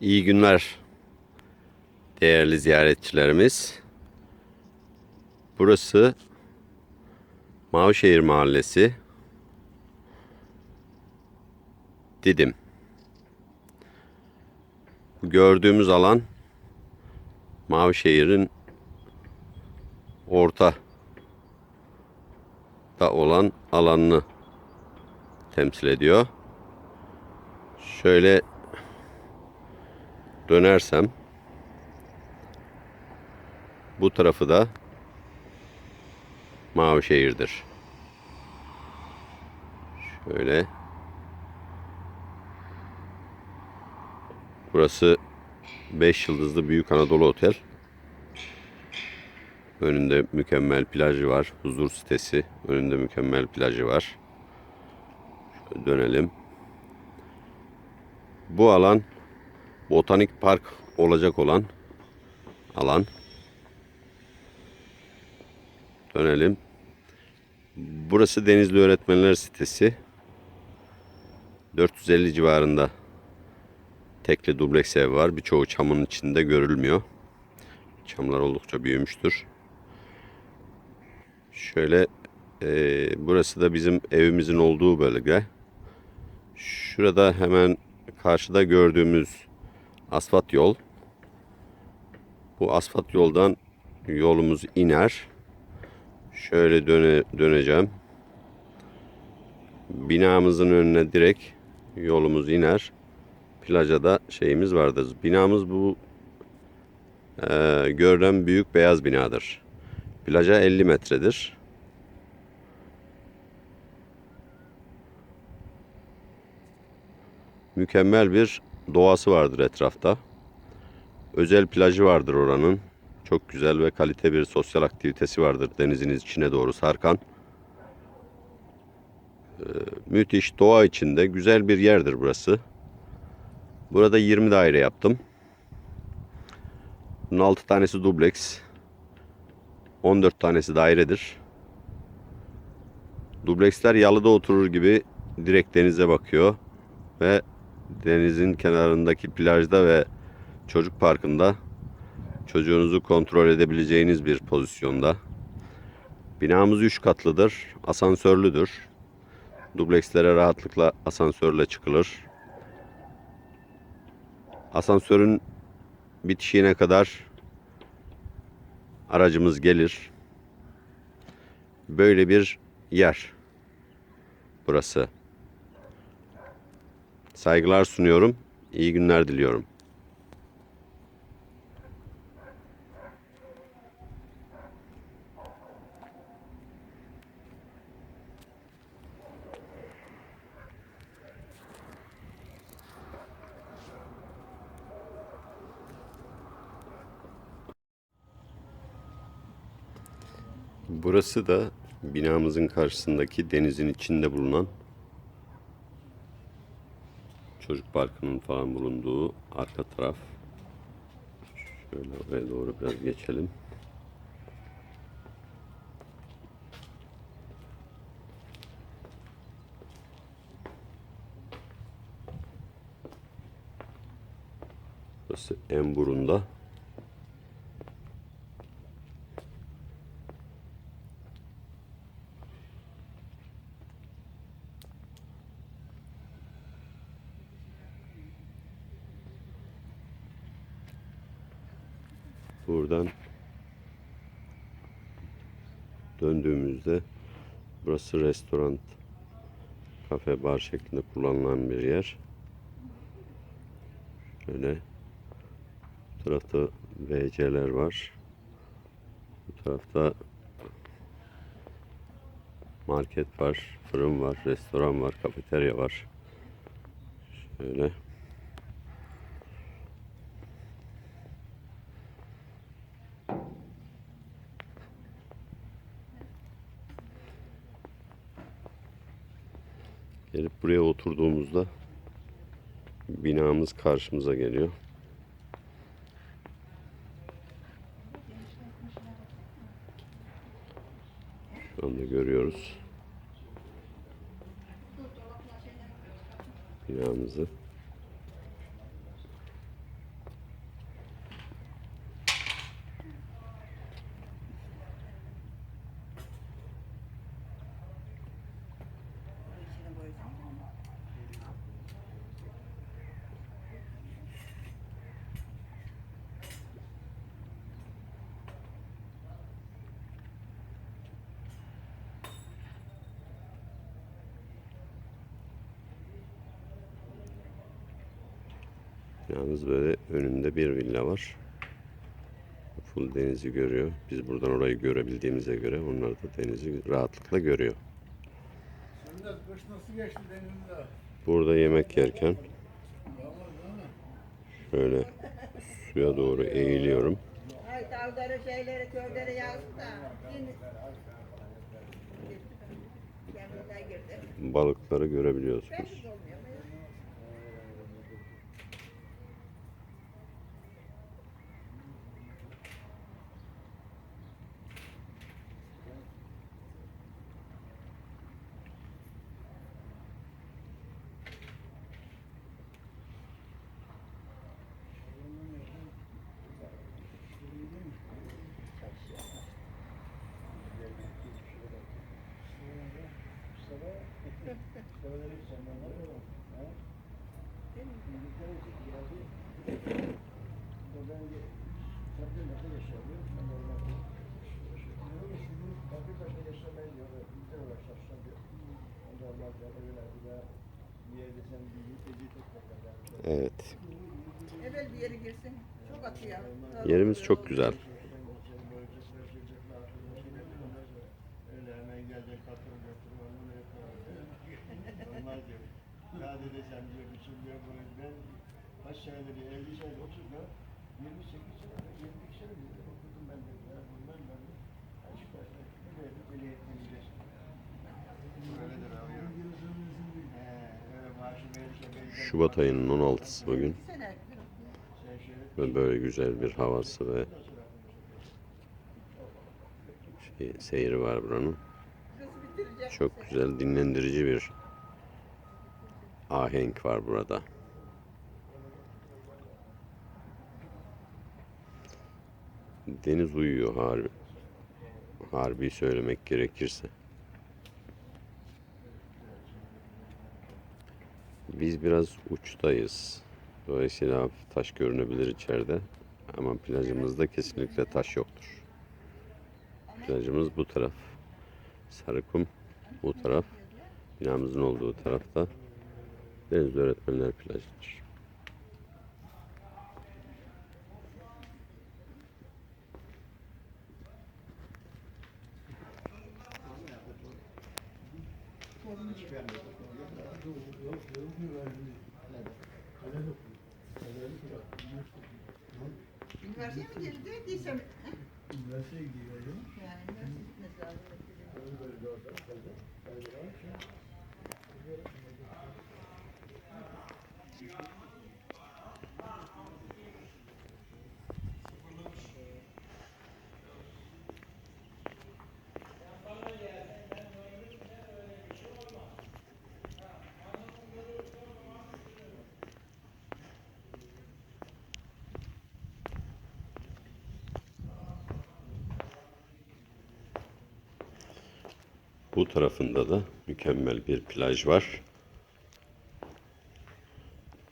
İyi günler değerli ziyaretçilerimiz. Burası Mavişehir Mahallesi. Didim. Bu gördüğümüz alan Mavişehir'in orta da olan alanını temsil ediyor. Şöyle dönersem bu tarafı da Mavişehir'dir. Şöyle Burası 5 yıldızlı Büyük Anadolu Otel. Önünde mükemmel plajı var. Huzur sitesi. Önünde mükemmel plajı var. Şöyle dönelim. Bu alan botanik park olacak olan alan. Dönelim. Burası Denizli Öğretmenler Sitesi. 450 civarında tekli dubleks ev var. Birçoğu çamın içinde görülmüyor. Çamlar oldukça büyümüştür. Şöyle eee, burası da bizim evimizin olduğu bölge. Şurada hemen karşıda gördüğümüz asfalt yol. Bu asfalt yoldan yolumuz iner. Şöyle döne, döneceğim. Binamızın önüne direkt yolumuz iner. Plaja da şeyimiz vardır. Binamız bu eee görülen büyük beyaz binadır. Plaja 50 metredir. Mükemmel bir doğası vardır etrafta. Özel plajı vardır oranın. Çok güzel ve kalite bir sosyal aktivitesi vardır deniziniz içine doğru sarkan. Ee, müthiş doğa içinde güzel bir yerdir burası. Burada 20 daire yaptım. Bunun 6 tanesi dubleks. 14 tanesi dairedir. Dubleksler yalıda oturur gibi direkt denize bakıyor ve denizin kenarındaki plajda ve çocuk parkında çocuğunuzu kontrol edebileceğiniz bir pozisyonda. Binamız 3 katlıdır, asansörlüdür. Dublekslere rahatlıkla asansörle çıkılır. Asansörün bitişiğine kadar aracımız gelir. Böyle bir yer burası. Saygılar sunuyorum. İyi günler diliyorum. Burası da binamızın karşısındaki denizin içinde bulunan çocuk parkının falan bulunduğu arka taraf. Şöyle oraya doğru biraz geçelim. Burası en burunda. Buradan döndüğümüzde burası restoran, kafe, bar şeklinde kullanılan bir yer. Şöyle bu tarafta WC'ler var. Bu tarafta market var, fırın var, restoran var, kafeterya var. Şöyle. Gelip buraya oturduğumuzda binamız karşımıza geliyor. Şu anda görüyoruz binamızı. Yalnız böyle önünde bir villa var. Full denizi görüyor. Biz buradan orayı görebildiğimize göre onlar da denizi rahatlıkla görüyor. Burada yemek yerken şöyle suya doğru eğiliyorum. Ay dağları şeyleri köyleri yazdı da. Yine... Kendine girdi. Balıkları görebiliyorsunuz. Belli de olmuyor. Evet. Yerimiz çok güzel. Ya dedeceğim diyor bütün diyor bunu ben kaç senedir 50 sene 30 ya 28 sene 22 sene diyor okudum ben de ya bundan ben de kaç başta böyle deli etmeyeceğiz. Öyledir abi. He, öyle maaşı verirse ben Şubat ayının 16'sı bugün. Bir Ve böyle güzel bir havası ve şey, seyri var buranın. Çok güzel dinlendirici bir ahenk var burada. Deniz uyuyor harbi. Harbi söylemek gerekirse. Biz biraz uçtayız. Dolayısıyla hafif taş görünebilir içeride. Ama plajımızda kesinlikle taş yoktur. Plajımız bu taraf. Sarıkum bu taraf. Binamızın olduğu tarafta Deniz Öğretmenler Plajı'dır. Üniversiteye mi girdi? Değilse mi? Üniversiteye gidiyorum. Yani üniversite gitmesi lazım. Bu tarafında da mükemmel bir plaj var.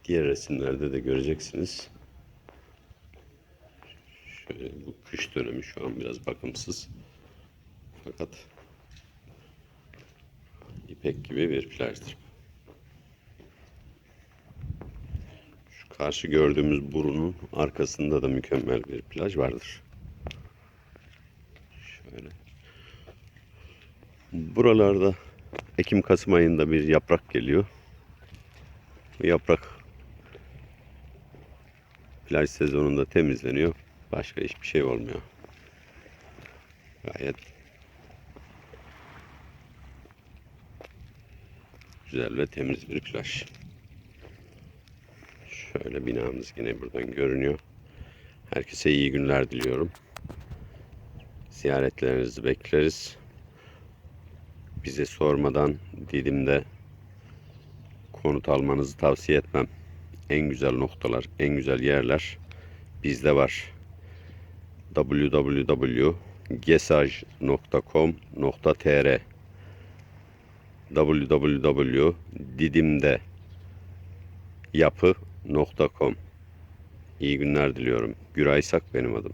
Diğer resimlerde de göreceksiniz. Şöyle bu kış dönemi şu an biraz bakımsız. Fakat ipek gibi bir plajdır. Şu karşı gördüğümüz burunun arkasında da mükemmel bir plaj vardır. Şöyle. Buralarda Ekim-Kasım ayında bir yaprak geliyor. Bu yaprak plaj sezonunda temizleniyor. Başka hiçbir şey olmuyor. Gayet güzel ve temiz bir plaj. Şöyle binamız yine buradan görünüyor. Herkese iyi günler diliyorum. Ziyaretlerinizi bekleriz bize sormadan Didim'de konut almanızı tavsiye etmem. En güzel noktalar, en güzel yerler bizde var. www.gesaj.com.tr www.didimde yapı.com İyi günler diliyorum. Güray Sak benim adım.